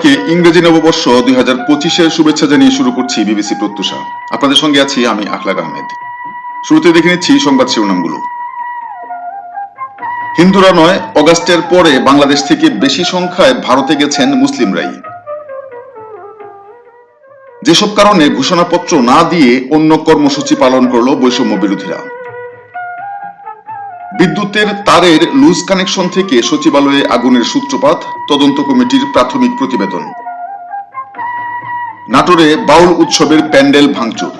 সবাইকে ইংরেজি নববর্ষ দুই হাজার পঁচিশের শুভেচ্ছা জানিয়ে শুরু করছি বিবিসি প্রত্যুষা। আপনাদের সঙ্গে আছি আমি আখলাক আহমেদ। শুরুতে দেখে নিচ্ছি সংবাদ শিরোনামগুলো। হিন্দুরা নয়, অগাস্টের পরে বাংলাদেশ থেকে বেশি সংখ্যায় ভারতে গেছেন মুসলিমরাই। যেসব কারণে ঘোষণাপত্র না দিয়ে অন্য কর্মসূচি পালন করল বৈষম্য বিরোধীরা। বিদ্যুতের তারের লুজ কানেকশন থেকে সচিবালয়ে আগুনের সূত্রপাত তদন্ত কমিটির প্রাথমিক প্রতিবেদন। নাটোরে বাউল উৎসবের প্যান্ডেল ভাঙচুর।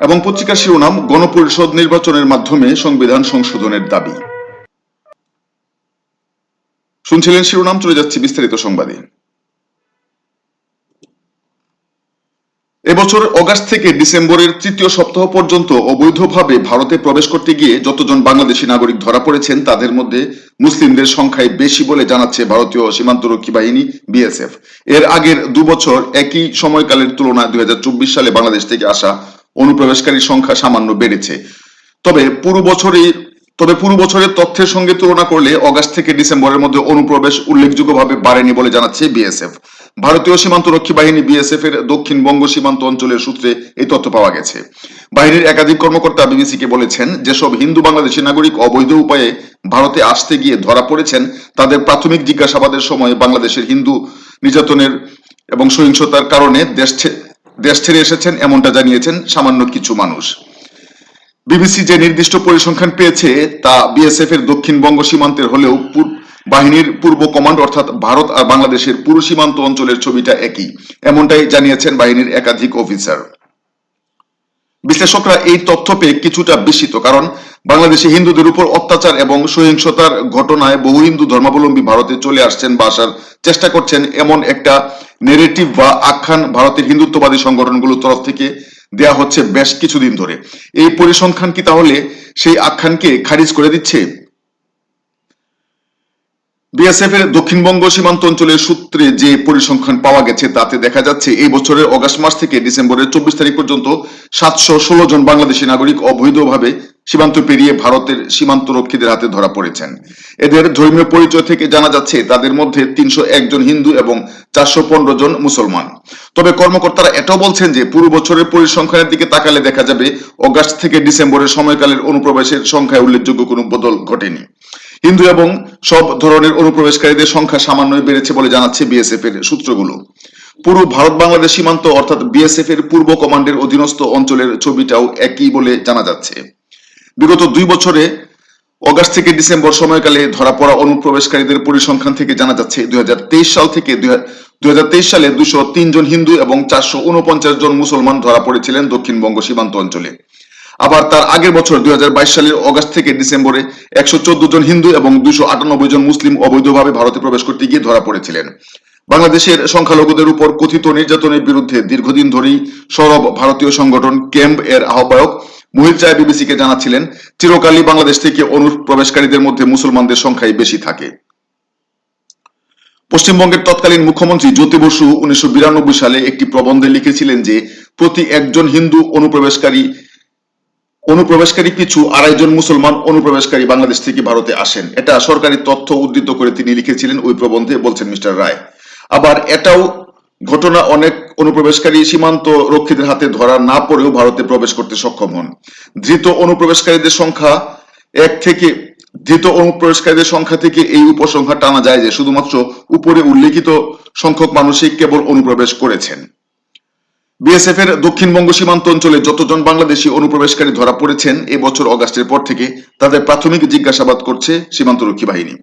এবং পত্রিকার শিরোনাম, গণপরিষদ নির্বাচনের মাধ্যমে সংবিধান সংশোধনের দাবি। শুনছিলেন শিরোনাম, চলে যাচ্ছে বিস্তারিত সংবাদে। এবছর অগাস্ট থেকে ডিসেম্বরের তৃতীয় সপ্তাহ পর্যন্ত অবৈধভাবে ভারতে প্রবেশ করতে গিয়ে যতজন বাংলাদেশি নাগরিক ধরা পড়েছেন, তাদের মধ্যে মুসলিমদের সংখ্যায় বেশি বলে জানাচ্ছে ভারতীয় সীমান্তরক্ষী বাহিনী, বিএসএফ। এর আগের দু বছর একই সময়কালের তুলনায় দুই হাজার চব্বিশ সালে বাংলাদেশ থেকে আসা অনুপ্রবেশকারীর সংখ্যা সামান্য বেড়েছে। তবে পুরো বছরই, তবে পুরো বছরের তথ্যের সঙ্গে তুলনা করলে অগাস্ট থেকে ডিসেম্বরের মধ্যে অনুপ্রবেশ উল্লেখযোগ্যভাবে বাড়েনি বলে জানাচ্ছে বিএসএফ। ভারতীয় সীমান্তরক্ষী বাহিনী বিএসএফ এর দক্ষিণবঙ্গ সীমান্ত অঞ্চলের সূত্রে এই তথ্য পাওয়া গেছে। বাহিনীর একাধিক কর্মকর্তা বিবিসিকে বলেছেন, যেসব হিন্দু বাংলাদেশি নাগরিক অবৈধ উপায়ে ভারতে আসতে গিয়ে ধরা পড়েছেন, তাদের প্রাথমিক জিজ্ঞাসাবাদের সময় বাংলাদেশের হিন্দু নির্যাতনের এবং সহিংসতার কারণে দেশ দেশ ছেড়ে এসেছেন এমনটা জানিয়েছেন সামান্য কিছু মানুষ। বিবিসি যে নির্দিষ্ট পরিসংখ্যান পেয়েছে, তা বিএসএফ এর দক্ষিণবঙ্গ সীমান্তের হলেও বাহিনীর পূর্ব কমান্ড অর্থাৎ ভারত আর বাংলাদেশের পুরো সীমান্ত অঞ্চলের ছবিটা একই। এমনটাই জানিয়েছেন বাহিনীর একাধিক অফিসার। বিশ্লেষকরা এই তথ্য পেয়ে কিছুটা বিস্মিত, কারণ বাংলাদেশে হিন্দুদের উপর অত্যাচার এবং সহিংসতার ঘটনায় বহু হিন্দু ধর্মাবলম্বী ভারতে চলে আসছেন বা আসার চেষ্টা করছেন এমন একটা নেরেটিভ বা আখ্যান ভারতের হিন্দুত্ববাদী সংগঠনগুলোর তরফ থেকে দেয়া হচ্ছে বেশ কিছুদিন ধরে। এই পরিসংখ্যান কি তাহলে সেই আখ্যানকে খারিজ করে দিচ্ছে? বিএসএফ এর দক্ষিণবঙ্গ সীমান্ত অঞ্চলের সূত্রে যে পরিসংখ্যান পাওয়া গেছে, তাতে দেখা যাচ্ছে এই বছরের অগাস্ট মাস থেকে ডিসেম্বরের চব্বিশ তারিখ পর্যন্ত সাতশো ষোলো জন বাংলাদেশি নাগরিক অবৈধভাবে সীমান্ত পেরিয়ে ভারতের সীমান্ত রক্ষীদের হাতে ধরা পড়েছেন। এদের ধর্মীয় পরিচয় থেকে জানা যাচ্ছে, তাদের মধ্যে তিনশো একজন হিন্দু এবং চারশো পনেরো জন মুসলমান। তবে কর্মকর্তারা এটাও বলছেন যে, পুরো বছরের পরিসংখ্যানের দিকে তাকালে দেখা যাবে, অগাস্ট থেকে ডিসেম্বরের সময়কালের অনুপ্রবেশের সংখ্যায় উল্লেখযোগ্য কোনো বদল ঘটেনি। হিন্দু এবং সব ধরনের অনুপ্রবেশকারীদের সংখ্যা সামান্যই বেড়েছে বলে জানাচ্ছে বিএসএফ এর সূত্রগুলো। পুরো ভারত বাংলাদেশ সীমান্ত অর্থাৎ বিএসএফ এর পূর্ব কমান্ডের অধীনস্থ অঞ্চলের ছবিটাও একই বলে জানা যাচ্ছে। বিগত দুই বছরে অগাস্ট থেকে ডিসেম্বর সময়কালে ধরা পড়া অনুপ্রবেশকারীদের পরিসংখ্যান থেকে জানা যাচ্ছে, দুই হাজার তেইশ সাল থেকে দুই হাজার তেইশ সালে দুশো জন হিন্দু এবং চারশো উনপঞ্চাশ জন মুসলমান ধরা পড়েছিলেন দক্ষিণবঙ্গ সীমান্ত অঞ্চলে। আবার তার আগের বছর দুই হাজার বাইশ সালের অগাস্ট থেকে ডিসেম্বরে একশো জন হিন্দু এবং দুশো জন মুসলিম অবৈধভাবে ভারতে প্রবেশ করতে গিয়ে ধরা পড়েছিলেন। বাংলাদেশের সংখ্যালঘুদের উপর কথিত নির্যাতনের বিরুদ্ধে দীর্ঘদিন ধরেই সরব ভারতীয় সংগঠন ক্যাম্প এর আহ্বায়ক মোহিত রায় বিবিসিকে জানাচ্ছিলেন, চিরকালই বাংলাদেশ থেকে অনুপ্রবেশকারীদের মধ্যে মুসলমানদের সংখ্যাই বেশি থাকে। পশ্চিমবঙ্গের তৎকালীন মুখ্যমন্ত্রী জ্যোতি বসু উনিশশো বিরানব্বই সালে একটি প্রবন্ধে লিখেছিলেন যে, প্রতি একজন হিন্দু অনুপ্রবেশকারী অনুপ্রবেশকারী পিছু আড়াই জন মুসলমান অনুপ্রবেশকারী বাংলাদেশ থেকে ভারতে আসেন। এটা সরকারি তথ্য উদ্ধৃত করে তিনি লিখেছিলেন ওই প্রবন্ধে, বলছেন মিস্টার রায়। আবার এটাও ঘটনা অনেক অনুপ্রবেশকারী সীমান্ত রক্ষীদের হাতে ধরা না পড়েও ভারতে প্রবেশ করতে সক্ষম হন। ধৃত অনুপ্রবেশকারীদের সংখ্যা এক থেকে, ধৃত অনুপ্রবেশকারীদের সংখ্যা থেকে এই উপসংখ্যা টানা যায় যে শুধুমাত্র উপরে উল্লেখিত সংখ্যক মানুষই কেবল অনুপ্রবেশ করেছেন। বিএসএফ এর দক্ষিণবঙ্গ সীমান্ত অঞ্চলে যতজন বাংলাদেশি অনুপ্রবেশকারী ধরা পড়েছেন, এ বছর অগাস্টের পর থেকে তাদের প্রাথমিক জিজ্ঞাসাবাদ করছে সীমান্তরক্ষী বাহিনী।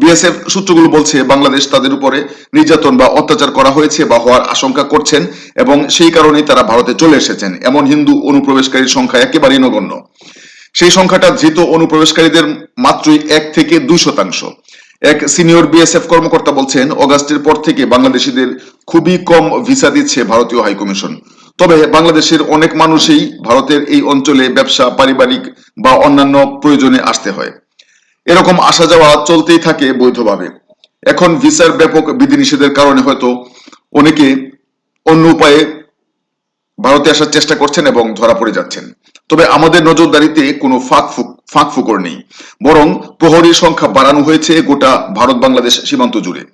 বিএসএফ সূত্রগুলো বলছে, বাংলাদেশ তাদের উপরে নির্যাতন বা অত্যাচার করা হয়েছে বা হওয়ার আশঙ্কা করছেন এবং সেই কারণেই তারা ভারতে চলে এসেছেন। এমন হিন্দু অনুপ্রবেশকারীর সংখ্যা একেবারেই নগণ্য। সেই সংখ্যাটা ধৃত অনুপ্রবেশকারীদের মাত্রই এক থেকে দুই শতাংশ। এক সিনিয়র বিএসএফ কর্মকর্তা বলছেন, অগাস্টের পর থেকে বাংলাদেশিদের খুবই কম ভিসা দিচ্ছে ভারতীয় হাইকমিশন তবে বাংলাদেশের অনেক মানুষই ভারতের এই অঞ্চলে ব্যবসা, পারিবারিক বা অন্যান্য প্রয়োজনে আসতে হয়। এরকম আসা যাওয়া চলতেই থাকে বৈধভাবে। এখন ভিসার ব্যাপক বিধিনিষেধের কারণে হয়তো অনেকে অন্য উপায়ে ভারতে আসার চেষ্টা করছেন এবং ধরা পড়ে যাচ্ছেন। তবে আমাদের নজরদারিতে কোনো ফাঁক ফুক ফাঁক ফুকর নেই। বরং প্রহরীর সংখ্যা বাড়ানো হয়েছে গোটা ভারত বাংলাদেশ সীমান্ত জুড়ে।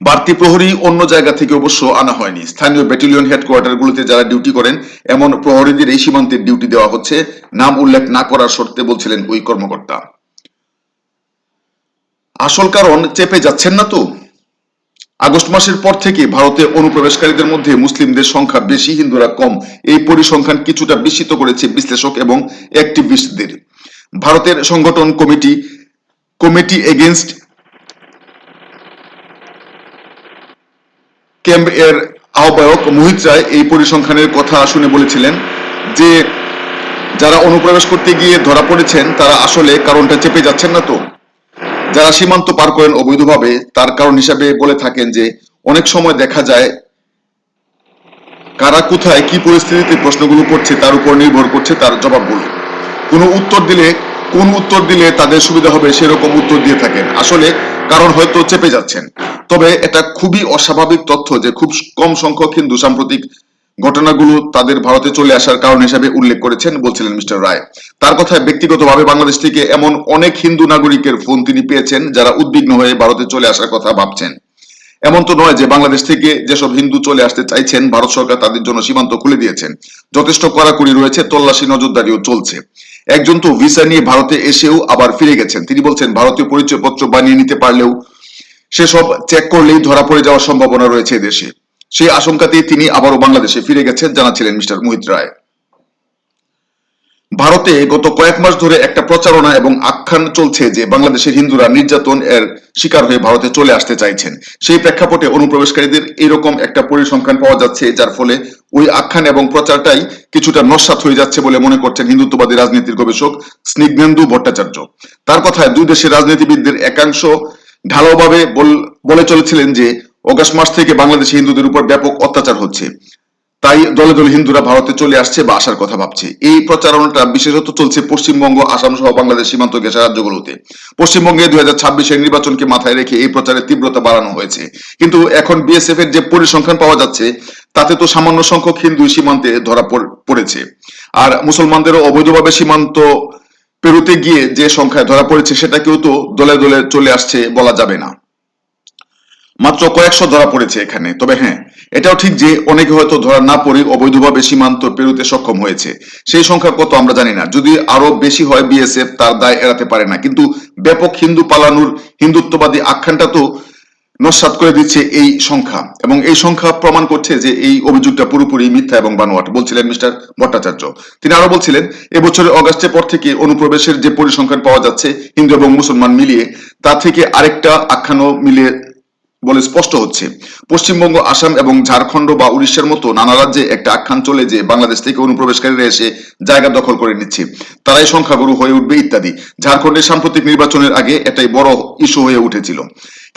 বাড়তি প্রহরী অন্য জায়গা থেকে অবশ্য আনা হয়নি। স্থানীয় ব্যাটালিয়ন হেডকোয়ার্টারগুলোতে যারা ডিউটি করেন, এমন প্রহরীদের এই সীমান্তে ডিউটি দেওয়া হচ্ছে। নাম উল্লেখ না করার শর্তে বলছিলেন ওই কর্মকর্তা। আসল কারণ চেপে যাচ্ছেন না তো? আগস্ট মাসের পর থেকে ভারতে অনুপ্রবেশকারীদের মধ্যে মুসলিমদের সংখ্যা বেশি, হিন্দুরা কম। এই পরিসংখ্যান কিছুটা বিস্মিত করেছে বিশ্লেষক এবং অ্যাক্টিভিস্টদের। ভারতের সংগঠন কমিটি কমিটি এগেনস্ট ক্যাম্প এর আহ্বায়ক মোহিত রায় এই পরিসংখ্যানের কথা শুনে বলেছিলেন যে, যারা অনুপ্রবেশ করতে গিয়ে ধরা পড়েছেন, তারা আসলে কারণটা চেপে যাচ্ছেন না তো। যারা সীমান্ত পার করেন অবৈধভাবে, তার কারণ হিসাবে বলে থাকেন যে, অনেক সময় দেখা যায় কারা কোথায় কি পরিস্থিতিতে প্রশ্নগুলো করছে তার উপর নির্ভর করছে তার জবাবগুলো। কোনো উত্তর দিলে, কোন উত্তর দিলে তাদের সুবিধা হবে সেরকম উত্তর দিয়ে থাকেন। আসলে কারণ হয়তো চেপে যাচ্ছেন। তবে এটা খুবই অস্বাভাবিক তথ্য যে, খুব কম সংখ্যক হিন্দু সাম্প্রতিক ঘটনাগুলো তাদের ভারতে চলে আসার কারণ হিসাবে উল্লেখ করেছেন বলছিলেন মিস্টার রায়। তার কথায় ব্যক্তিগতভাবে বাংলাদেশ থেকে এমন অনেক হিন্দু নাগরিকের ফোন তিনি পেয়েছেন যারা উদ্বিগ্ন হয়ে ভারতে চলে আসার কথা ভাবছেন। এমন তো নয় যে বাংলাদেশ থেকে যেসব হিন্দু চলে আসতে চাইছেন, ভারত সরকার তাদের জন্য সীমান্ত খুলে দিয়েছেন। যথেষ্ট কড়াকড়ি রয়েছে, তল্লাশি নজরদারিও চলছে। একজন তো ভিসা নিয়ে ভারতে এসেও আবার ফিরে গেছেন। তিনি বলছেন, ভারতীয় পরিচয়পত্র বানিয়ে নিতে পারলেও সেসব চেক করলেই ধরা পড়ে যাওয়ার সম্ভাবনা রয়েছে দেশে। সেই আশঙ্কাতেই তিনি আবারও বাংলাদেশে ফিরে গেছেন, জানাচ্ছিলেন মিস্টার মোহিত রায়। ভারতে গত কয়েক মাস ধরে একটা প্রচারণা এবং আখ্যান চলছে যে বাংলাদেশের হিন্দুরা নির্যাতন এর শিকার হয়ে ভারতে চলে আসতে চাইছেন। সেই প্রেক্ষাপটে অনুপ্রবেশকারীদের এরকম একটা পরিসংখ্যান পাওয়া যাচ্ছে, যার ফলে ওই আখ্যান এবং প্রচারটাই কিছুটা নস্বাত হয়ে যাচ্ছে বলে মনে করছেন হিন্দুত্ববাদী রাজনীতির গবেষক স্নিগ্ধেন্দু ভট্টাচার্য। তার কথায় দুই দেশের রাজনীতিবিদদের একাংশ ঢালাওভাবে বল- চলেছিলেন যে অগাস্ট মাস থেকে বাংলাদেশি হিন্দুদের উপর ব্যাপক অত্যাচার হচ্ছে। তাই দলে দলে হিন্দুরা ভারতে চলে আসছে বা আসার কথা ভাবছে। এই প্রচারণাটা বিশেষত চলছে পশ্চিমবঙ্গ, আসাম সহ বাংলাদেশ সীমান্ত ঘেঁষা রাজ্যগুলোতে। পশ্চিমবঙ্গে দুই হাজার ছাব্বিশের নির্বাচনকে মাথায় রেখে এই প্রচারের তীব্রতা বাড়ানো হয়েছে। কিন্তু এখন বিএসএফ এর যে পরিসংখ্যান পাওয়া যাচ্ছে, তাতে তো সামান্য সংখ্যক হিন্দু সীমান্তে ধরা পড়- পড়েছে। আর মুসলমানদেরও অবৈধভাবে সীমান্ত পেরুতে গিয়ে যে সংখ্যায় ধরা পড়েছে সেটাকেও তো দলে দলে চলে আসছে বলা যাবে না। মাত্র কয়েকশো ধরা পড়েছে এখানে, তবে হ্যাঁ এটাও ঠিক যে অনেকে হয়তো ধরা না পড়ে অবৈধভাবে সীমান্ত পেরুতে সক্ষম হয়েছে। সেই সংখ্যা কত আমরা জানি না, যদি আরও বেশি হয় বিএসএফ তার দায় এড়াতে পারে না। কিন্তু ব্যাপক হিন্দু পালানোর হিন্দুত্ববাদী আখ্যানটা তো নস্বাত করে দিচ্ছে এই সংখ্যা। এবং এই সংখ্যা প্রমাণ করছে যে এই অভিযোগটা পুরোপুরি মিথ্যা এবং বানোয়াট, বলছিলেন মিস্টার ভট্টাচার্য। তিনি আরও বলছিলেন, এবছরের অগাস্টের পর থেকে অনুপ্রবেশের যে পরিসংখ্যান পাওয়া যাচ্ছে হিন্দু এবং মুসলমান মিলিয়ে, তা থেকে আরেকটা আখ্যানও মিলিয়ে বলে স্পষ্ট হচ্ছে। পশ্চিমবঙ্গ, আসাম এবং ঝাড়খণ্ড বা উড়িষ্যার মতো নানা রাজ্যে একটা আখ্যান চলে যে বাংলাদেশ থেকে অনুপ্রবেশকারীরা এসে জায়গা দখল করে নিচ্ছে। তারাই সংখ্যাগুরু হয়ে উঠবে ইত্যাদি। ঝাড়খণ্ডের সাম্প্রতিক নির্বাচনের আগে এটাই বড় ইস্যু হয়ে উঠেছিল।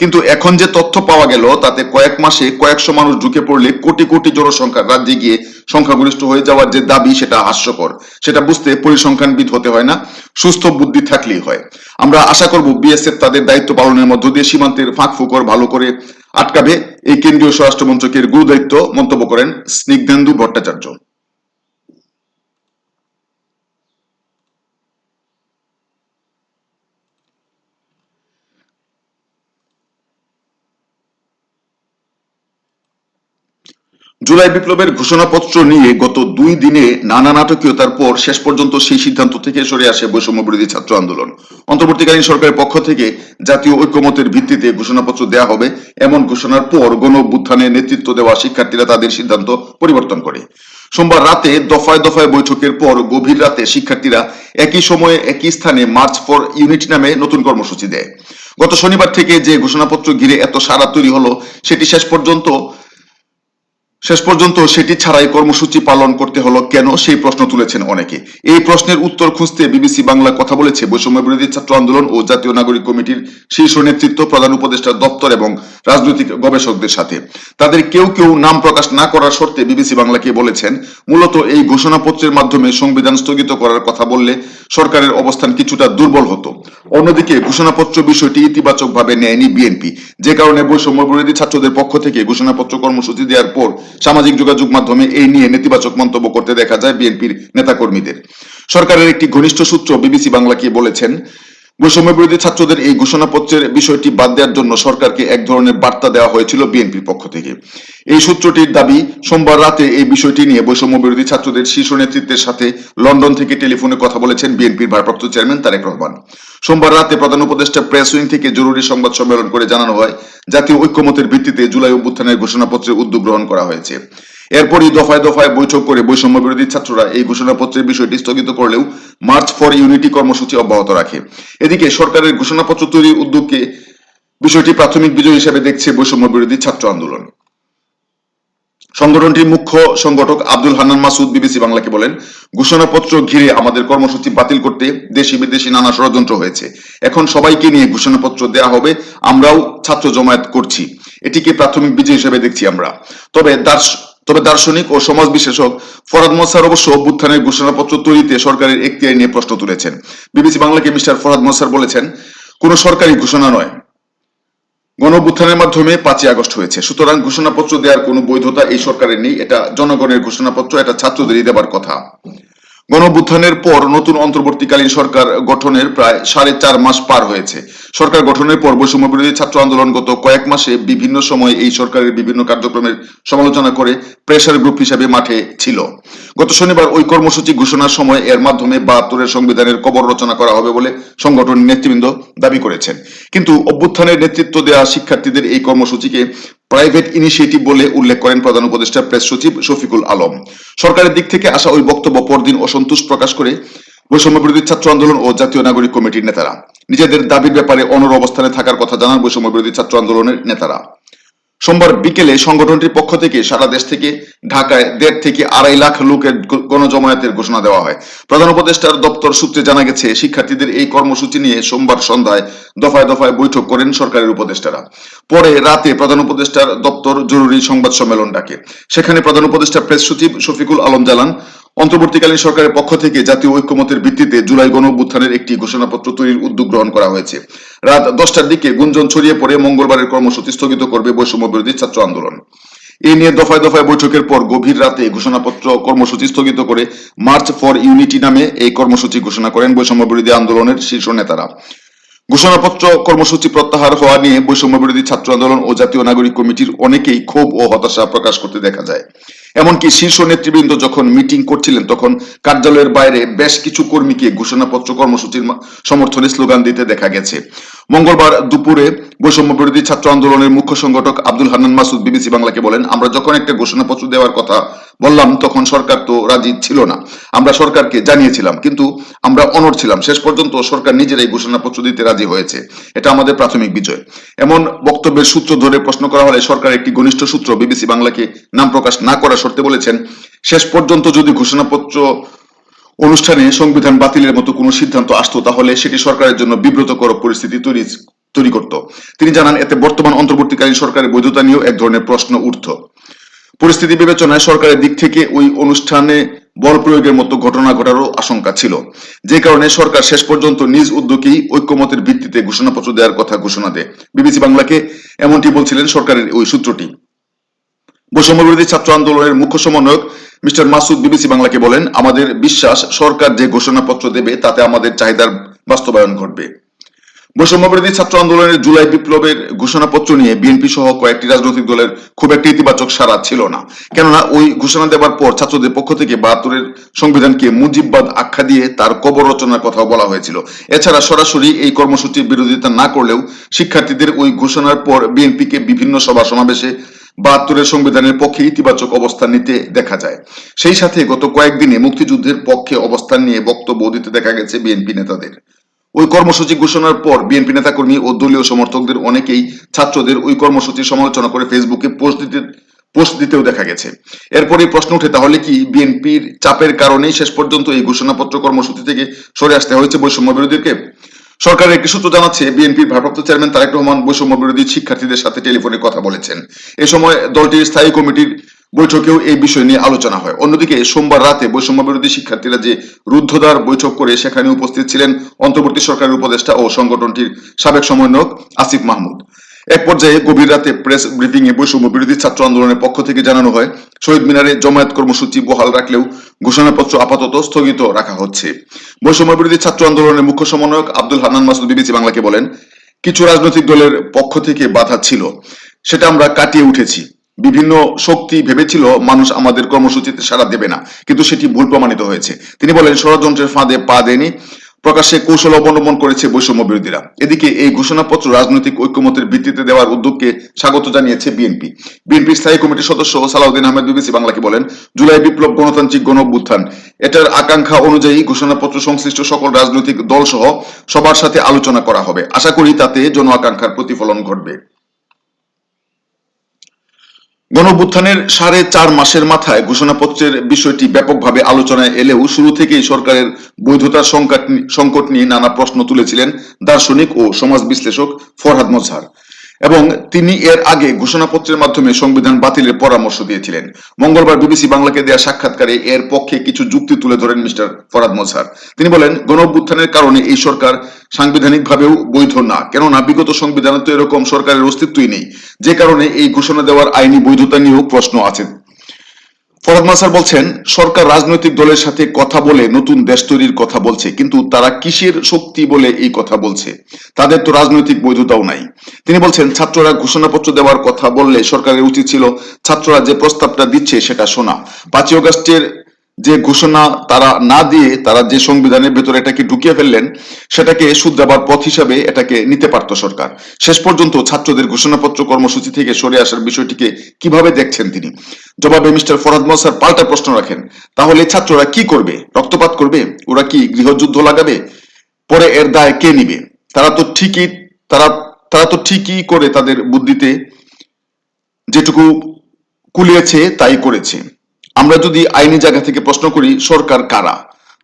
কিন্তু এখন যে তথ্য পাওয়া গেল, তাতে কয়েক মাসে কয়েকশো মানুষ ঢুকে পড়লে কোটি কোটি জনসংখ্যার রাজ্যে গিয়ে সংখ্যাগরিষ্ঠ হয়ে যাওয়ার যে দাবি, সেটা হাস্যকর। সেটা বুঝতে পরিসংখ্যানবিদ হতে হয় না, সুস্থ বুদ্ধি থাকলেই হয়। আমরা আশা করব বিএসএফ তাদের দায়িত্ব পালনের মধ্য দিয়ে সীমান্তের ফাঁক ফুকর ভালো করে আটকাবে। এই কেন্দ্রীয় স্বরাষ্ট্র মন্ত্রকের গুরুদায়িত্ব মন্তব্য করেন স্নিগ্ধেন্দু ভট্টাচার্য। জুলাই বিপ্লবের ঘোষণাপত্র নিয়ে গত দুই দিনে নানা নাটকীয়তার পর শেষ পর্যন্ত সেই সিদ্ধান্ত থেকে সরে আসে বৈষম্য বিরোধী ছাত্র আন্দোলন। অন্তর্বর্তীকালীন সরকারের পক্ষ থেকে জাতীয় ঐক্যমতের ভিত্তিতে ঘোষণাপত্র দেওয়া হবে। এমন ঘোষণার পর গণ নেতৃত্ব দেওয়া শিক্ষার্থীরা তাদের সিদ্ধান্ত পরিবর্তন করে। সোমবার রাতে দফায় দফায় বৈঠকের পর গভীর রাতে শিক্ষার্থীরা একই সময়ে একই স্থানে মার্চ ফর ইউনিট নামে নতুন কর্মসূচি দেয়। গত শনিবার থেকে যে ঘোষণাপত্র ঘিরে এত সারা তৈরি হলো, সেটি শেষ পর্যন্ত শেষ পর্যন্ত সেটি ছাড়াই কর্মসূচি পালন করতে হলো কেন সেই প্রশ্ন তুলেছেন অনেকে। এই প্রশ্নের উত্তর খুঁজতে বিবিসি বাংলা কথা বলেছে বৈষম্য বিরোধী ছাত্র আন্দোলন ও জাতীয় নাগরিক কমিটির শীর্ষ নেতৃত্ব প্রধান উপদেষ্টা দপ্তর এবং রাজনৈতিক গবেষকদের সাথে। তাদের কেউ কেউ নাম প্রকাশ না করার শর্তে বিবিসি বাংলাকে বলেছেন, মূলত এই ঘোষণাপত্রের মাধ্যমে সংবিধান স্থগিত করার কথা বললে সরকারের অবস্থান কিছুটা দুর্বল হতো। অন্যদিকে ঘোষণাপত্র বিষয়টি ইতিবাচকভাবে নেয়নি বিএনপি। যে কারণে বৈষম্য বিরোধী ছাত্রদের পক্ষ থেকে ঘোষণাপত্র কর্মসূচি দেওয়ার পর সামাজিক যোগাযোগ মাধ্যমে এই নিয়ে নেতিবাচক মন্তব্য করতে দেখা যায় বিএনপির নেতাকর্মীদের। সরকারের একটি ঘনিষ্ঠ সূত্র বিবিসি বাংলাকে বলেছেন, বৈষম্য বিরোধী ছাত্রদের এই ঘোষণাপত্রের বিষয়টি বাদ দেওয়ার জন্য সরকারকে এক ধরনের বার্তা দেওয়া হয়েছিল বিএনপির পক্ষ থেকে। এই সূত্রটির দাবি, সোমবার রাতে এই বিষয়টি নিয়ে বৈষম্য বিরোধী ছাত্রদের শীর্ষ নেতৃত্বের সাথে লন্ডন থেকে টেলিফোনে কথা বলেছেন বিএনপির ভারপ্রাপ্ত চেয়ারম্যান তারেক রহমান। সোমবার রাতে প্রধান উপদেষ্টা প্রেস উইং থেকে জরুরি সংবাদ সম্মেলন করে জানানো হয়, জাতীয় ঐক্যমতের ভিত্তিতে জুলাই অভ্যুত্থানের ঘোষণাপত্রের উদ্যোগ গ্রহণ করা হয়েছে। এরপরই দফায় দফায় বৈঠক করে বৈষম্য বিরোধী ছাত্ররা এই ঘোষণাপত্রের বিষয়টি স্থগিত করলেও মার্চ ফর ইউনিটি কর্মসূচি অব্যাহত রাখে। এদিকে সরকারের ঘোষণাপত্র তৈরির উদ্যোগকে বিষয়টি প্রাথমিক বিজয় হিসেবে দেখছে বৈষম্য বিরোধী ছাত্র আন্দোলন। সংগঠনটির মুখ্য সংগঠক আব্দুল হান্নান মাসুদ বিবিসি বাংলাকে বলেন, ঘোষণাপত্র ঘিরে আমাদের কর্মসূচি বাতিল করতে দেশি বিদেশি নানা ষড়যন্ত্র হয়েছে। এখন সবাইকে নিয়ে ঘোষণাপত্র দেয়া হবে, আমরাও ছাত্র জমায়েত করছি। এটিকে প্রাথমিক বিজয় হিসেবে দেখছি আমরা। তবে দার্শ, তবে দার্শনিক ও সমাজ বিশেষক ফরাদ মোসার অবশ্য অভ্যুত্থানের ঘোষণাপত্র তৈরিতে সরকারের এখতিয়ার নিয়ে প্রশ্ন তুলেছেন। বিবিসি বাংলাকে মিস্টার ফরাদ মোসার বলেছেন, কোন সরকারি ঘোষণা নয়। গণ অভ্যুত্থানের মাধ্যমে পাঁচই আগস্ট হয়েছে। সুতরাং ঘোষণাপত্র দেওয়ার কোনো বৈধতা এই সরকারের নেই। এটা জনগণের ঘোষণাপত্র, এটা ছাত্রদেরই দেবার কথা। গণ পর নতুন অন্তর্বর্তীকালীন সরকার গঠনের প্রায় সাড়ে চার মাস পার হয়েছে। সরকার গঠনের পর বৈষম্য বিরোধী ছাত্র আন্দোলন গত কয়েক মাসে বিভিন্ন সময় এই সরকারের বিভিন্ন কার্যক্রমের সমালোচনা করে প্রেসার গ্রুপ হিসেবে মাঠে ছিল। গত শনিবার ওই কর্মসূচি ঘোষণার সময় এর মাধ্যমে বাহাত্তরের সংবিধানের কবর রচনা করা হবে বলে সংগঠন নেতৃবৃন্দ দাবি করেছেন। কিন্তু অভ্যুত্থানের নেতৃত্ব দেওয়া শিক্ষার্থীদের এই কর্মসূচিকে প্রাইভেট ইনিশিয়েটিভ বলে উল্লেখ করেন প্রধান উপদেষ্টা প্রেস সচিব শফিকুল আলম। সরকারের দিক থেকে আসা ওই বক্তব্য পরদিন অসন্তোষ প্রকাশ করে বৈষম্য বিরোধী ছাত্র আন্দোলন ও জাতীয় নাগরিক কমিটির নেতারা। নিজেদের দাবির ব্যাপারে অনর অবস্থানে থাকার কথা জানান বৈষম্য বিরোধী ছাত্র আন্দোলনের নেতারা। সোমবার বিকেলে সংগঠনটির পক্ষ থেকে সারা দেশ থেকে ঢাকায় দেড় থেকে আড়াই লাখ লোকের গণজমায়েতের ঘোষণা দেওয়া হয়। প্রধান উপদেষ্টার দপ্তর সূত্রে জানা গেছে, শিক্ষার্থীদের এই কর্মসূচি নিয়ে সোমবার সন্ধ্যায় দফায় দফায় বৈঠক করেন সরকারের উপদেষ্টারা। পরে রাতে প্রধান উপদেষ্টার দপ্তর জরুরি সংবাদ সম্মেলন ডাকে। সেখানে প্রধান উপদেষ্টা প্রেস সচিব শফিকুল আলম জানান অন্তর্বর্তীকালীন সরকারের পক্ষ থেকে জাতীয় ঐক্যমতের ভিত্তিতে জুলাই গণ অভ্যুত্থানের একটি ঘোষণাপত্র তৈরির উদ্যোগ গ্রহণ করা হয়েছে। রাত দশটার দিকে গুঞ্জন ছড়িয়ে পড়ে মঙ্গলবারের কর্মসূচি স্থগিত করবে বৈষম্য বিরোধী ছাত্র আন্দোলন। এ নিয়ে দফায় দফায় বৈঠকের পর গভীর রাতে ঘোষণাপত্র কর্মসূচি স্থগিত করে মার্চ ফর ইউনিটি নামে এই কর্মসূচি ঘোষণা করেন বৈষম্য বিরোধী আন্দোলনের শীর্ষ নেতারা। ঘোষণাপত্র কর্মসূচি প্রত্যাহার হওয়া নিয়ে বৈষম্য বিরোধী ছাত্র আন্দোলন ও জাতীয় নাগরিক কমিটির অনেকেই ক্ষোভ ও হতাশা প্রকাশ করতে দেখা যায়। এমনকি শীর্ষ নেতৃবৃন্দ যখন মিটিং করছিলেন, তখন কার্যালয়ের বাইরে বেশ কিছু কর্মীকে ঘোষণাপত্র কর্মসূচির সমর্থনে স্লোগান দিতে দেখা গেছে। মঙ্গলবার দুপুরে বৈষম্য বিরোধী ছাত্র আন্দোলনের মুখ্য সংগঠক আব্দুল হান্নান মাসুদ বিবিসি বাংলাকে বলেন, আমরা যখন একটা ঘোষণাপত্র দেওয়ার কথা বললাম, তখন সরকার তো রাজি ছিল না। আমরা সরকারকে জানিয়েছিলাম, কিন্তু আমরা অনড় ছিলাম। শেষ পর্যন্ত সরকার নিজেরাই ঘোষণাপত্র দিতে রাজি হয়েছে। এটা আমাদের প্রাথমিক বিজয়। এমন বক্তব্যের সূত্র ধরে প্রশ্ন করা হলে সরকার একটি ঘনিষ্ঠ সূত্র বিবিসি বাংলাকে নাম প্রকাশ না করা শর্তে বলেছেন, শেষ পর্যন্ত যদি ঘোষণাপত্র অনুষ্ঠানে সংবিধান বাতিলের মতো কোনো সিদ্ধান্ত আসতো, তাহলে সেটি সরকারের জন্য বিব্রতকর পরিস্থিতি তৈরি তৈরি করত। তিনি জানান, এতে বর্তমান অন্তর্বর্তীকালীন সরকারের বৈধতা নিয়েও এক ধরনের প্রশ্ন উঠত। পরিস্থিতি বিবেচনায় সরকারের দিক থেকে ওই অনুষ্ঠানে বল প্রয়োগের মতো ঘটনা ঘটারও আশঙ্কা ছিল। যে কারণে সরকার শেষ পর্যন্ত নিজ উদ্যোগেই ঐক্যমতের ভিত্তিতে ঘোষণাপত্র দেওয়ার কথা ঘোষণা দেয়। বিবিসি বাংলাকে এমনটি বলছিলেন সরকারের ওই সূত্রটি। বৈষম্য বিরোধী ছাত্র আন্দোলনের মুখ্য সমন্বয়ক মিস্টার মাসুদ বিবিসি বাংলাকে বলেন, আমাদের বিশ্বাস সরকার যে ঘোষণাপত্র দেবে, তাতে আমাদের চাহিদার বাস্তবায়ন ঘটবে। বৈষম্য বিরোধী ছাত্র আন্দোলনের জুলাই বিপ্লবের ঘোষণাপত্র নিয়ে বিএনপি সহ কয়েকটি রাজনৈতিক দলের খুব একটি ইতিবাচক সাড়া ছিল না। কেননা, ওই ঘোষণা দেওয়ার পর ছাত্রদের পক্ষ থেকে বাহাত্তরের সংবিধানকে মুজিববাদ আখ্যা দিয়ে তার কবর রচনার কথাও বলা হয়েছিল। এছাড়া সরাসরি এই কর্মসূচির বিরোধিতা না করলেও শিক্ষার্থীদের ওই ঘোষণার পর বিএনপিকে বিভিন্ন সভা সমাবেশে বাহাত্তরের সংবিধানের পক্ষে ইতিবাচক অবস্থান নিতে দেখা যায়। সেই সাথে গত কয়েকদিনে মুক্তিযুদ্ধের পক্ষে অবস্থান নিয়ে বক্তব্য দিতে দেখা গেছে বিএনপি নেতাদের। ওই কর্মসূচি ঘোষণার পর বিএনপি নেতাকর্মী ও দলীয় সমর্থকদের অনেকেই ছাত্রদের ওই কর্মসূচি সমালোচনা করে ফেসবুকে পোস্ট দিতে, পোস্ট দিতেও দেখা গেছে। এরপরই প্রশ্ন উঠে তাহলে কি বিএনপির চাপের কারণেই শেষ পর্যন্ত এই ঘোষণাপত্র কর্মসূচি থেকে সরে আসতে হয়েছে বৈষম্য বিরোধীকে সরকারের একটি সূত্র জানাচ্ছে, বিএনপির ভারপ্রাপ্ত চেয়ারম্যান তারেক রহমান বৈষম্য বিরোধী শিক্ষার্থীদের সাথে টেলিফোনে কথা বলেছেন। এ সময় দলটির স্থায়ী কমিটির বৈঠকেও এই বিষয় নিয়ে আলোচনা হয়। অন্যদিকে, সোমবার রাতে বৈষম্য বিরোধী শিক্ষার্থীরা যে রুদ্ধদ্বার বৈঠক করে সেখানে উপস্থিত ছিলেন অন্তর্বর্তী সরকারের উপদেষ্টা ও সংগঠনটির সাবেক সমন্বয়ক আসিফ মাহমুদ। এক পর্যায়ে গভীর রাতে প্রেস ব্রিফিং এ বৈষম্য বিরোধী ছাত্র আন্দোলনের পক্ষ থেকে জানানো হয়, শহীদ মিনারে জমায়েত কর্মসূচি বহাল রাখলেও ঘোষণাপত্র আপাতত স্থগিত রাখা হচ্ছে। বৈষম্য বিরোধী ছাত্র আন্দোলনের মুখ্য সমন্বয়ক আব্দুল হান্নান মাসুদ বিবিসি বাংলাকে বলেন, কিছু রাজনৈতিক দলের পক্ষ থেকে বাধা ছিল, সেটা আমরা কাটিয়ে উঠেছি। বিভিন্ন শক্তি ভেবেছিল মানুষ আমাদের কর্মসূচিতে সাড়া দেবে না, কিন্তু সেটি ভুল প্রমাণিত হয়েছে। তিনি বলেন, ষড়যন্ত্রের ফাঁদে পা দেয়নি প্রকাশ্যে কৌশল অবলম্বন করেছে বৈষম্য বিরোধীরা। এদিকে এই ঘোষণাপত্র রাজনৈতিক ঐক্যমতের ভিত্তিতে দেওয়ার উদ্যোগকে স্বাগত জানিয়েছে বিএনপি। বিএনপির স্থায়ী কমিটির সদস্য সালাউদ্দিন আহমেদ বিবিসি বাংলাকে বলেন, জুলাই বিপ্লব গণতান্ত্রিক গণ এটার আকাঙ্ক্ষা অনুযায়ী ঘোষণাপত্র সংশ্লিষ্ট সকল রাজনৈতিক দল সহ সবার সাথে আলোচনা করা হবে। আশা করি তাতে জন আকাঙ্ক্ষার প্রতিফলন ঘটবে। গণঅভ্যুত্থানের সাড়ে চার মাসের মাথায় ঘোষণাপত্রের বিষয়টি ব্যাপকভাবে আলোচনায় এলেও শুরু থেকেই সরকারের বৈধতার সংকট নিয়ে নানা প্রশ্ন তুলেছিলেন দার্শনিক ও সমাজ বিশ্লেষক ফরহাদ মজহার। এবং তিনি এর আগে ঘোষণাপত্রের মাধ্যমে সংবিধান বাতিলের পরামর্শ দিয়েছিলেন। মঙ্গলবার বিবিসি বাংলাকে দেয়া সাক্ষাৎকারে এর পক্ষে কিছু যুক্তি তুলে ধরেন মিস্টার ফরাদ মোসার তিনি বলেন, গণঅভ্যুত্থানের কারণে এই সরকার সাংবিধানিকভাবেও বৈধ না, কেননা বিগত সংবিধানে তো এরকম সরকারের অস্তিত্বই নেই। যে কারণে এই ঘোষণা দেওয়ার আইনি বৈধতা নিয়েও প্রশ্ন আছে। ফরহাদ মাসার বলছেন, সরকার রাজনৈতিক দলের সাথে কথা বলে নতুন দেশ তৈরির কথা বলছে, কিন্তু তারা কিসের শক্তি বলে এই কথা বলছে? তাদের তো রাজনৈতিক বৈধতাও নাই। তিনি বলছেন, ছাত্ররা ঘোষণাপত্র দেওয়ার কথা বললে সরকারের উচিত ছিল ছাত্ররা যে প্রস্তাবটা দিচ্ছে সেটা শোনা। পাঁচই অগস্টের যে ঘোষণা তারা না দিয়ে তারা যে সংবিধানের ভেতরে এটাকে ঢুকিয়ে ফেললেন, সেটাকে শুধরাবার পথ হিসাবে এটাকে নিতে পারত সরকার। শেষ পর্যন্ত ছাত্রদের ঘোষণাপত্র কর্মসূচি থেকে সরে আসার বিষয়টিকে কীভাবে দেখছেন তিনি? জবাবে মিস্টার ফরাদ মসার পাল্টা প্রশ্ন রাখেন, তাহলে ছাত্ররা কি করবে? রক্তপাত করবে? ওরা কি গৃহযুদ্ধ লাগাবে? পরে এর দায় কে নিবে? তারা তো ঠিকই, তারা তারা তো ঠিকই করে তাদের বুদ্ধিতে যেটুকু কুলিয়েছে, তাই করেছে। আমরা যদি আইনি জায়গা থেকে প্রশ্ন করি, সরকার কারা?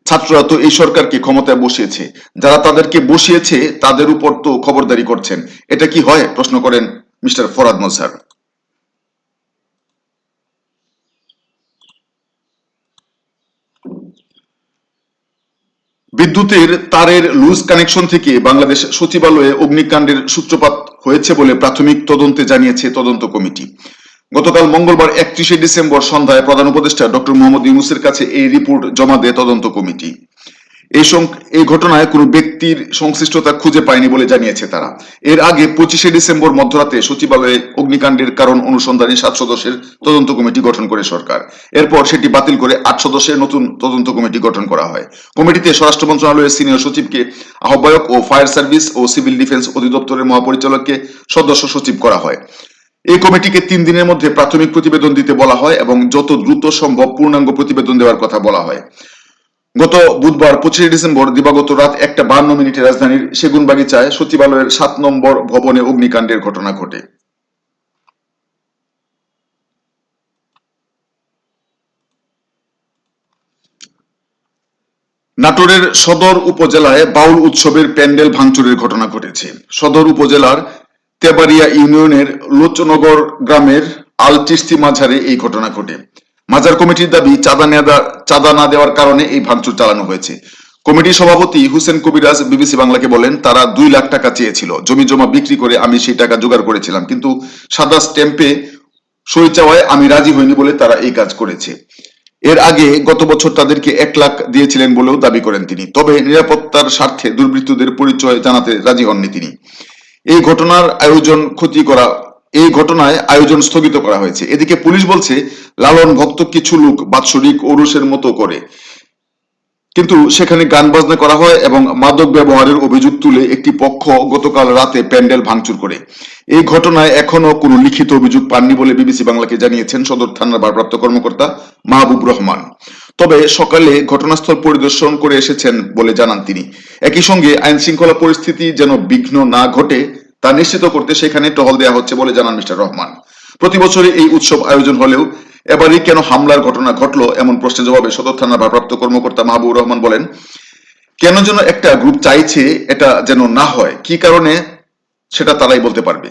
ছাত্ররা তো এই সরকারকে ক্ষমতায় বসিয়েছে। যারা তাদেরকে বসিয়েছে, তাদের উপর তো খবরদারি করছেন। এটা কি হয়? প্রশ্ন করেন মিস্টার ফরাদ মজহার বিদ্যুতের তারের লুজ কানেকশন থেকে বাংলাদেশ সচিবালয়ে অগ্নিকাণ্ডের সূত্রপাত হয়েছে বলে প্রাথমিক তদন্তে জানিয়েছে তদন্ত কমিটি। গতকাল মঙ্গলবার একত্রিশে ডিসেম্বর সন্ধ্যায় প্রধান উপদেষ্টা ডক্টর মোহাম্মদ ইউনুসের কাছে এই রিপোর্ট জমা দেয় তদন্ত কমিটি। এই ঘটনায় কোনো ব্যক্তির সংশ্লিষ্টতা খুঁজে পায়নি বলে জানিয়েছে তারা। এর আগে পঁচিশে ডিসেম্বর মধ্যরাতে সচিবালয়ে অগ্নিকাণ্ডের কারণ অনুসন্ধানে সাত সদস্যের তদন্ত কমিটি গঠন করে সরকার। এরপর সেটি বাতিল করে আট সদস্যের নতুন তদন্ত কমিটি গঠন করা হয়। কমিটিতে স্বরাষ্ট্র মন্ত্রণালয়ের সিনিয়র সচিবকে আহ্বায়ক ও ফায়ার সার্ভিস ও সিভিল ডিফেন্স অধিদপ্তরের মহাপরিচালককে সদস্য সচিব করা হয়। এই কমিটিকে তিন দিনের মধ্যে প্রাথমিক প্রতিবেদন দিতে বলা হয় এবং যত দ্রুত সম্ভব পূর্ণাঙ্গ প্রতিবেদন দেওয়ার কথা বলা হয়। গত বুধবার পঁচিশে ডিসেম্বর, দিবাগত রাত একটা বান্ন মিনিটে রাজধানীর সেগুনবাগিচায় সচিবালয়ের সাত নম্বর ভবনে অগ্নিকাণ্ডের ঘটনা ঘটে। নাটোরের সদর উপজেলায় বাউল উৎসবের প্যান্ডেল ভাঙচুরের ঘটনা ঘটেছে। সদর উপজেলার তেবাড়িয়া ইউনিয়নের লোচনগর গ্রামের আল চিস্তি মাঝারে এই ঘটনা ঘটে। মাজার কমিটির দাবি, চাঁদা নেওয়া চাঁদা না দেওয়ার কারণে এই ভাঙচুর চালানো হয়েছে। কমিটির সভাপতি হুসেন কবিরাজ, বিবিসি বাংলাকে বলেন, তারা দুই লাখ টাকা চেয়েছিল। জমি জমা বিক্রি করে আমি সেই টাকা জোগাড় করেছিলাম, কিন্তু সাদা স্ট্যাম্পে সই চাওয়ায় আমি রাজি হইনি বলে তারা এই কাজ করেছে। এর আগে গত বছর তাদেরকে এক লাখ দিয়েছিলেন বলেও দাবি করেন তিনি। তবে নিরাপত্তার স্বার্থে দুর্বৃত্তদের পরিচয় জানাতে রাজি হননি তিনি। এই ঘটনার আয়োজন ক্ষতি করা, এই ঘটনায় আয়োজন স্থগিত করা হয়েছে। এদিকে পুলিশ বলছে, লালন ভক্ত কিছু লোক বাৎসরিক ওরসের মতো করে। কিন্তু সেখানে গান বাজনা করা হয় এবং মাদক ব্যবহারের অভিযোগ তুলে একটি পক্ষ গতকাল রাতে প্যান্ডেল ভাঙচুর করে। এই ঘটনায় এখনও কোনো লিখিত অভিযোগ পাননি বলে বিবিসি বাংলাকে জানিয়েছেন সদর থানার ভারপ্রাপ্ত কর্মকর্তা মাহবুব রহমান। তবে সকালে ঘটনাস্থল পরিদর্শন করে এসেছেন বলে জানান তিনি। একই সঙ্গে আইন শৃঙ্খলা পরিস্থিতি যেন বিঘ্ন না ঘটে, তা নিশ্চিত করতে সেখানে টহল দেওয়া হচ্ছে বলে জানান মিস্টার রহমান। প্রতি বছরই এই উৎসব আয়োজন হলেও এবারই কেন হামলার ঘটনা ঘটলো এমন প্রশ্নের জবাবে সদর থানার ভারপ্রাপ্ত কর্মকর্তা মাহবুব রহমান বলেন, কেন যেন একটা গ্রুপ চাইছে এটা যেন না হয়, কি কারণে সেটা তারাই বলতে পারবে।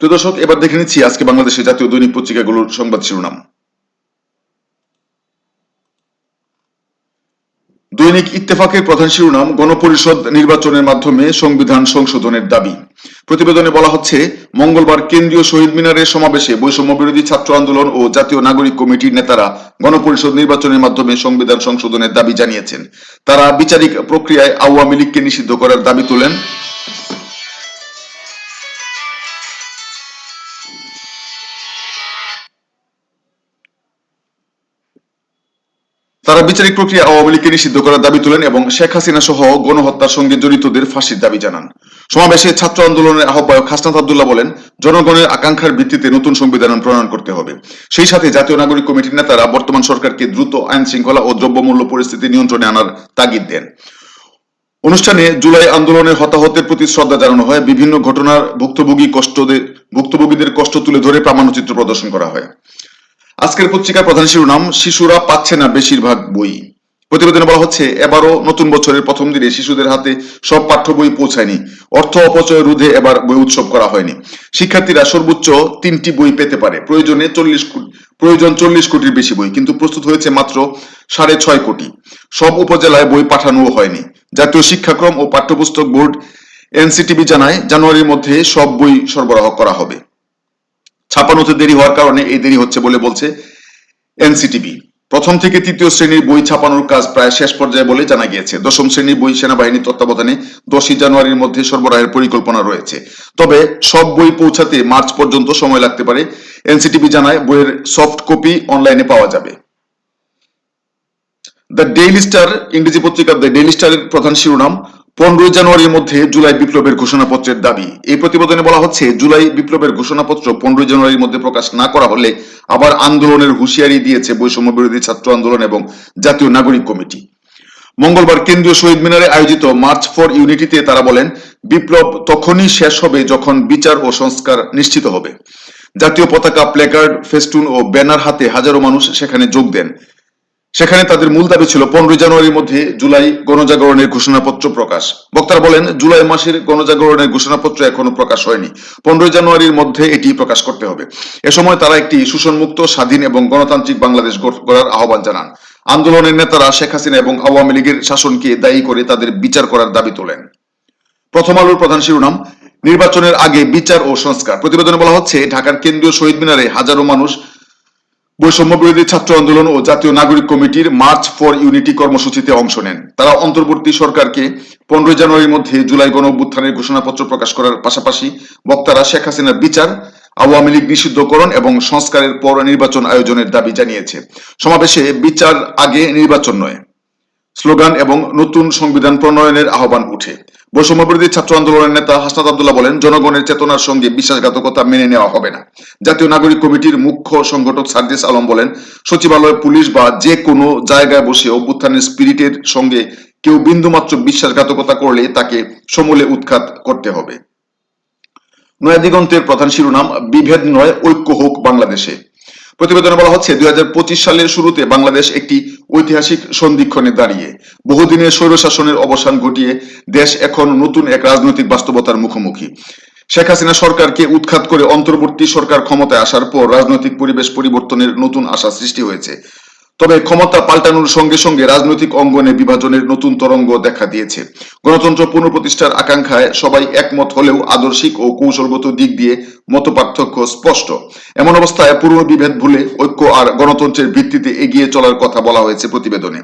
তো দর্শক, এবার দেখে নিচ্ছি আজকে বাংলাদেশের জাতীয় দৈনিক পত্রিকাগুলোর সংবাদ শিরোনাম। দৈনিক ইত্তেফাকের প্রধান শিরোনাম গণপরিষদ নির্বাচনের মাধ্যমে সংবিধান সংশোধনের দাবি। প্রতিবেদনে বলা হচ্ছে, মঙ্গলবার কেন্দ্রীয় শহীদ মিনারের সমাবেশে বৈষম্য বিরোধী ছাত্র আন্দোলন ও জাতীয় নাগরিক কমিটির নেতারা গণপরিষদ নির্বাচনের মাধ্যমে সংবিধান সংশোধনের দাবি জানিয়েছেন। তারা বিচারিক প্রক্রিয়ায় আওয়ামী লীগকে নিষিদ্ধ করার দাবি তোলেন। তারা বিচারিক প্রক্রিয়া আওয়ামী লীগকে নিষিদ্ধ করার দাবি তোলেন এবং শেখ হাসিনা সহ গণহত্যার সঙ্গে জড়িতদের ফাঁসির দাবি জানান। সমাবেশে ছাত্র আন্দোলনের আহ্বায়ক হাসনাত আবদুল্লাহ বলেন, জনগণের আকাঙ্ক্ষার ভিত্তিতে নতুন সংবিধান প্রণয়ন করতে হবে। সেই সাথে জাতীয় নাগরিক কমিটির নেতারা বর্তমান সরকারকে দ্রুত আইন শৃঙ্খলা ও দ্রব্যমূল্য পরিস্থিতি নিয়ন্ত্রণে আনার তাগিদ দেন। অনুষ্ঠানে জুলাই আন্দোলনের হতাহতের প্রতি শ্রদ্ধা জানানো হয়। বিভিন্ন ঘটনার ভুক্তভোগী কষ্টদের ভুক্তভোগীদের কষ্ট তুলে ধরে প্রামাণ্যচিত্র প্রদর্শন করা হয়। আজকের পত্রিকার প্রধান শিরোনাম, শিশুরা পাচ্ছে না বেশিরভাগ বই। প্রতিবেদনে বলা হচ্ছে, এবারও নতুন বছরের প্রথম দিনে শিশুদের হাতে সব পাঠ্য বই পৌঁছায়নি। অর্থ অপচয় রোধে এবার বই উৎসব করা হয়নি। শিক্ষার্থীরা সর্বোচ্চ তিনটি বই পেতে পারে। প্রয়োজনে চল্লিশ প্রয়োজন চল্লিশ কোটির বেশি বই, কিন্তু প্রস্তুত হয়েছে মাত্র সাড়ে ছয় কোটি। সব উপজেলায় বই পাঠানো হয়নি। জাতীয় শিক্ষাক্রম ও পাঠ্যপুস্তক বোর্ড এনসিটিবি জানায়, জানুয়ারির মধ্যে সব বই সরবরাহ করা হবে। ছাপানোতে দেরি হওয়ার কারণে এই দেরি হচ্ছে বলে বলছে এনসিটিভি। প্রথম থেকে তৃতীয় শ্রেণির বই ছাপানোর কাজ প্রায় শেষ পর্যায়ে বলে জানা গিয়েছে। দশম শ্রেণির বই সেনাবাহিনীর তত্ত্বাবধানে দশই জানুয়ারির মধ্যে সরবরাহের পরিকল্পনা রয়েছে। তবে সব বই পৌঁছাতে মার্চ পর্যন্ত সময় লাগতে পারে। এনসিটিভি জানায়, বইয়ের সফট কপি অনলাইনে পাওয়া যাবে। দ্য ডেইলি স্টার, ইংরেজি পত্রিকা দ্য ডেইলি স্টারের প্রধান শিরোনাম পনেরোই জানুয়ারির মধ্যে জুলাই বিপ্লবের ঘোষণাপত্রের দাবি। এই প্রতিবেদনে বলা হচ্ছে, জুলাই বিপ্লবের ঘোষণাপত্র পনেরোই জানুয়ারির মধ্যে প্রকাশ না করা হলে আবার আন্দোলনের হুঁশিয়ারি দিয়েছে বৈষম্য বিরোধী ছাত্র আন্দোলন এবং জাতীয় নাগরিক কমিটি। মঙ্গলবার কেন্দ্রীয় শহীদ মিনারে আয়োজিত মার্চ ফর ইউনিটিতে তারা বলেন, বিপ্লব তখনই শেষ হবে যখন বিচার ও সংস্কার নিশ্চিত হবে। জাতীয় পতাকা প্লেকার্ড ফেস্টুন ও ব্যানার হাতে হাজারো মানুষ সেখানে যোগ দেন। সেখানে তাদের মূল দাবি ছিল পনেরোই জানুয়ারির মধ্যে জুলাই গণজাগরণের ঘোষণাপত্র প্রকাশ। বক্তারা বলেন, জুলাই মাসের গণজাগরণের ঘোষণাপত্র এখনও প্রকাশ হয়নি। পনেরোই জানুয়ারির মধ্যে এটি প্রকাশ করতে হবে। এ সময় তারা একটি শোষণমুক্ত, স্বাধীন এবং গণতান্ত্রিক বাংলাদেশ গড়ার আহ্বান জানান। আন্দোলনের নেতারা শেখ হাসিনা এবং আওয়ামী লীগের শাসনকে দায়ী করে তাদের বিচার করার দাবি তোলেন। প্রথম আলোর প্রধান শিরোনাম, নির্বাচনের আগে বিচার ও সংস্কার। প্রতিবেদনে বলা হচ্ছে, ঢাকার কেন্দ্রীয় শহীদ মিনারে হাজারো মানুষ বৈষম্য বিরোধী ছাত্র আন্দোলন ও জাতীয় নাগরিক কমিটির মার্চ ফর ইউনিটি কর্মসূচিতে অংশ নেন। তারা অন্তর্বর্তী সরকারকে পনেরোই জানুয়ারির মধ্যে জুলাই গণ অভ্যুত্থানের ঘোষণাপত্র প্রকাশ করার পাশাপাশি বক্তারা শেখ হাসিনার বিচার, আওয়ামী লীগ নিষিদ্ধকরণ এবং সংস্কারের পর নির্বাচন আয়োজনের দাবি জানিয়েছে। সমাবেশে বিচার আগে নির্বাচন নয়। স্লোগান এবং নতুন সংবিধান প্রণয়নের আহ্বান উঠে। বৈষম্য বিরোধী ছাত্র আন্দোলনের নেতা হাসনাত আবদুল্লাহ বলেন, জনগণের চেতনার সঙ্গে বিশ্বাসঘাতকতা মেনে নেওয়া হবে না। জাতীয় নাগরিক কমিটির মুখ্য সংগঠক সার্জিস আলম বলেন, সচিবালয়, পুলিশ বা যে কোনো জায়গায় বসে অভ্যুত্থানের স্পিরিটের সঙ্গে কেউ বিন্দুমাত্র বিশ্বাসঘাতকতা করলে তাকে সমূলে উৎখাত করতে হবে। নয়াদিগন্তের প্রধান শিরোনাম, বিভেদ নয়, ঐক্য হোক বাংলাদেশে। প্রতিবেদনে বলা হচ্ছে, দুই সালের শুরুতে বাংলাদেশ একটি ঐতিহাসিক সন্ধিক্ষণে দাঁড়িয়ে। বহুদিনের স্বৈরশাসনের অবসান ঘটিয়ে দেশ এখন নতুন এক রাজনৈতিক বাস্তবতার মুখোমুখি। শেখ হাসিনা সরকারকে উৎখাত করে অন্তর্বর্তী সরকার ক্ষমতায় আসার পর রাজনৈতিক পরিবেশ পরিবর্তনের নতুন আশা সৃষ্টি হয়েছে। তবে ক্ষমতা পাল্টানোর সঙ্গে সঙ্গে রাজনৈতিক অঙ্গনে বিভাজনের নতুন তরঙ্গ দেখা দিয়েছে। গণতন্ত্র পুনঃপ্রতিষ্ঠার আকাঙ্ক্ষায় সবাই একমত হলেও আদর্শিক ও কৌশলগত দিক দিয়ে মত পার্থক্য স্পষ্ট। এমন অবস্থায় পুরনো বিভেদ ভুলে ঐক্য আর গণতন্ত্রের ভিত্তিতে এগিয়ে চলার কথা বলা হয়েছে প্রতিবেদনে।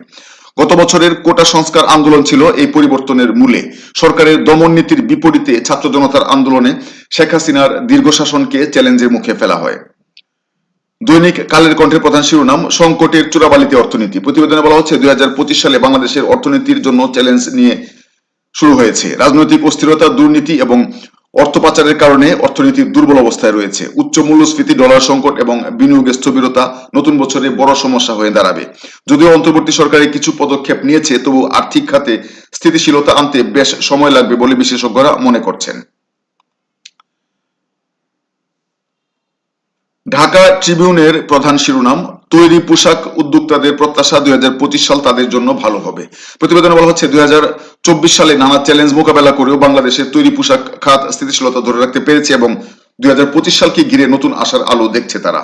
গত বছরের কোটা সংস্কার আন্দোলন ছিল এই পরিবর্তনের মূলে। সরকারের দমন নীতির বিপরীতে ছাত্র জনতার আন্দোলনে শেখ হাসিনার দীর্ঘ শাসনকে চ্যালেঞ্জের মুখে ফেলা হয়। দৈনিক কালের কণ্ঠের প্রধান শিরোনাম, সংকটের চোরাবালিতে অর্থনীতি। প্রতিবেদনে বলা হচ্ছে, দুই হাজার পঁচিশ সালে বাংলাদেশের অর্থনীতির জন্য চ্যালেঞ্জ নিয়ে শুরু হয়েছে। রাজনৈতিক অস্থিরতা, দুর্নীতি এবং অর্থ পাচারের কারণে অর্থনীতি দুর্বল অবস্থায় রয়েছে। উচ্চ মূল্যস্ফীতি, ডলার সংকট এবং বিনিয়োগের স্থবিরতা নতুন বছরে বড় সমস্যা হয়ে দাঁড়াবে। যদিও অন্তর্বর্তী সরকারের কিছু পদক্ষেপ নিয়েছে, তবু আর্থিক খাতে স্থিতিশীলতা আনতে বেশ সময় লাগবে বলে বিশেষজ্ঞরা মনে করছেন। ঢাকা ট্রিবিউনের প্রধান শিরোনাম, তৈরি পোশাক উদ্যোক্তাদের প্রত্যাশা দুই হাজার পঁচিশ সাল তাদের জন্য ভালো হবে। প্রতিবেদনে বলা হচ্ছে, দুই হাজার চব্বিশ সালে নানা চ্যালেঞ্জ মোকাবেলা করেও বাংলাদেশের তৈরি পোশাক খাত স্থিতিশীলতা ধরে রাখতে পেরেছে এবং দুই সালকে ঘিরে নতুন আশার আলো দেখছে তারা।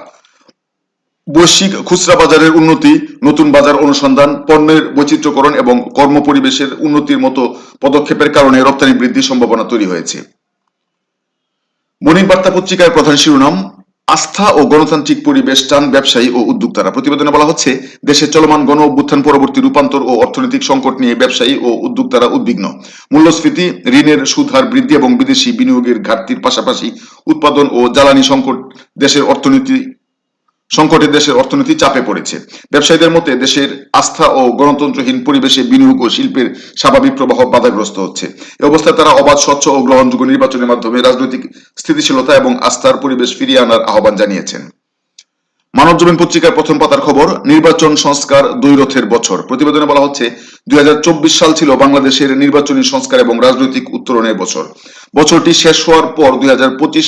বৈশ্বিক খুচরা বাজারের উন্নতি, নতুন বাজার অনুসন্ধান, পণ্যের বৈচিত্র্যকরণ এবং কর্মপরিবেশের উন্নতির মতো পদক্ষেপের কারণে রপ্তানি বৃদ্ধির সম্ভাবনা তৈরি হয়েছে। মর্নিং বার্তা পত্রিকার প্রধান শিরোনাম আস্থা ও গণতান্ত্রিক পরিবেশ চান ব্যবসায়ী ও উদ্যোক্তারা। প্রতিবেদনে বলা হচ্ছে দেশের চলমান গণ অভ্যুত্থান পরবর্তী রূপান্তর ও অর্থনৈতিক সংকট নিয়ে ব্যবসায়ী ও উদ্যোক্তারা উদ্বিগ্ন। মূল্যস্ফীতি, ঋণের সুদহার বৃদ্ধি এবং বিদেশি বিনিয়োগের ঘাটতির পাশাপাশি উৎপাদন ও জ্বালানি সংকট দেশের অর্থনীতি সংকটে দেশের অর্থনীতি চাপে পড়েছে। ব্যবসায়ীদের মতে, দেশের আস্থা ও গণতন্ত্রহীন পরিবেশে বিনিয়োগ ও শিল্পের স্বাভাবিক প্রবাহ বাধাগ্রস্ত হচ্ছে। এ অবস্থায় তারা অবাধ, স্বচ্ছ ও গ্রহণযোগ্য নির্বাচনের মাধ্যমে রাজনৈতিক স্থিতিশীলতা এবং আস্থার পরিবেশ ফিরিয়ে আনার আহ্বান জানিয়েছেন। মানব জমিন পত্রিকার প্রথম পাতার খবর, নির্বাচন সংস্কার দুই রথের বছর। প্রতিবেদনে বলা হচ্ছে, দুই সাল ছিল বাংলাদেশের নির্বাচনী সংস্কার এবং রাজনৈতিক উত্তরণের বছর। বছরটি শেষ হওয়ার পর দুই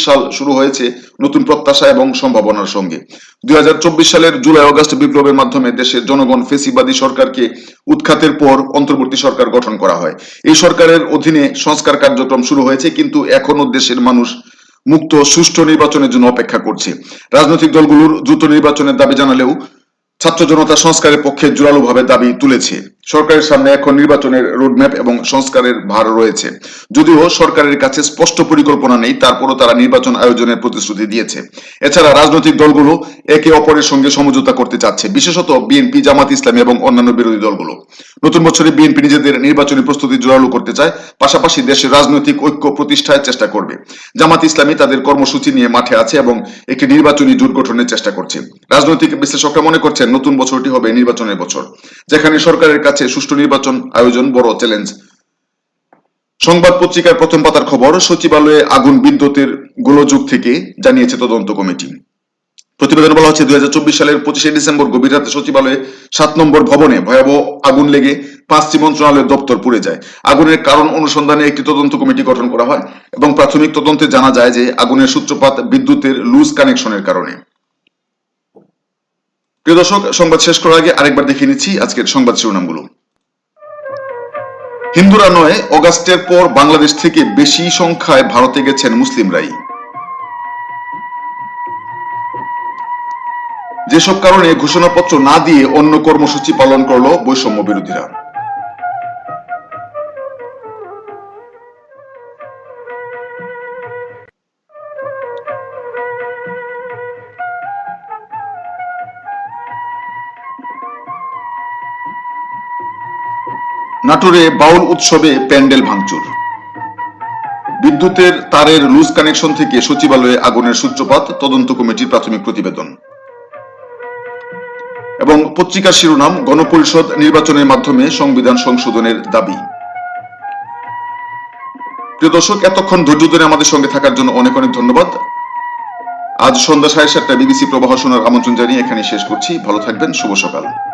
সাল শুরু হয়েছে নতুন প্রত্যাশা এবং সম্ভাবনার সঙ্গে। দুই হাজার চব্বিশ সালের জুলাই অগস্ট বিপ্লবের মাধ্যমে দেশের জনগণ ফেসিবাদী সরকারকে উৎখাতের পর অন্তর্বর্তী সরকার গঠন করা হয়। এই সরকারের অধীনে সংস্কার কার্যক্রম শুরু হয়েছে, কিন্তু এখনও দেশের মানুষ মুক্ত সুষ্ঠু নির্বাচনের জন্য অপেক্ষা করছে। রাজনৈতিক দলগুলোর দ্রুত নির্বাচনের দাবি জানালেও ছাত্র জনতা সংস্কারের পক্ষে জোরালোভাবে দাবি তুলেছে। সরকারের সামনে এখন নির্বাচনের রোডম্যাপ এবং সংস্কারের ভার রয়েছে। যদিও সরকারের কাছে স্পষ্ট পরিকল্পনা নেই, তারপরও তারা নির্বাচন আয়োজনের প্রতিশ্রুতি দিয়েছে। এছাড়া রাজনৈতিক দলগুলো একে অপরের সঙ্গে সমঝোতা করতে চাচ্ছে, বিশেষত বিএনপি, জামাত ইসলামী এবং অন্যান্য বিরোধী দলগুলো। নতুন বছরে বিএনপি নিজেদের নির্বাচনী প্রস্তুতি জোরালো করতে চায়, পাশাপাশি দেশের রাজনৈতিক ঐক্য প্রতিষ্ঠায় চেষ্টা করবে। জামাত ইসলামী তাদের কর্মসূচি নিয়ে মাঠে আছে এবং একটি নির্বাচনী জোট গঠনের চেষ্টা করছে। রাজনৈতিক বিশ্লেষকরা মনে করছেন, নতুন বছরটি হবে নির্বাচনের বছর, যেখানে সরকারের কাছে সুষ্ঠু নির্বাচন আয়োজন বড় চ্যালেঞ্জ। সংবাদ পত্রিকার প্রথম পাতার খবর, সচিবালয়ে আগুন বিদ্যুতের গোলযোগ থেকে জানিয়েছে তদন্ত কমিটি। প্রতিবেদনে বলা হচ্ছে, দুই হাজার চব্বিশ সালের পঁচিশে ডিসেম্বর গভীর রাতে সচিবালয়ে সাত নম্বর ভবনে ভয়াবহ আগুন লেগে পাঁচটি মন্ত্রণালয়ের দপ্তর পুড়ে যায়। আগুনের কারণ অনুসন্ধানে একটি তদন্ত কমিটি গঠন করা হয় এবং প্রাথমিক তদন্তে জানা যায় যে আগুনের সূত্রপাত বিদ্যুতের লুজ কানেকশনের কারণে। প্রিয় দর্শক, সংবাদ শেষ করার আগে আরেকবার দেখে নিচ্ছি আজকের সংবাদ শিরোনামগুলো। হিন্দুরা নয়, অগাস্টের পর বাংলাদেশ থেকে বেশি সংখ্যায় ভারতে গেছেন মুসলিমরাই। যেসব কারণে ঘোষণাপত্র না দিয়ে অন্য কর্মসূচি পালন করল বৈষম্য বিরোধীরা। নাটোরে বাউল উৎসবে প্যান্ডেল ভাঙচুর। বিদ্যুতের তারের লুজ কানেকশন থেকে সচিবালয়ে আগুনের সূত্রপাত, তদন্ত কমিটির প্রাথমিক প্রতিবেদন। এবং পত্রিকার শিরোনাম, গণপরিষদ নির্বাচনের মাধ্যমে সংবিধান সংশোধনের দাবি। প্রিয় দর্শক, এতক্ষণ ধৈর্য ধরে আমাদের সঙ্গে থাকার জন্য অনেক অনেক ধন্যবাদ। আজ সন্ধ্যা সাড়ে সাতটা বিবিসি প্রবাহ শোনার আমন্ত্রণ জানিয়ে এখানে শেষ করছি। ভালো থাকবেন, শুভ সকাল।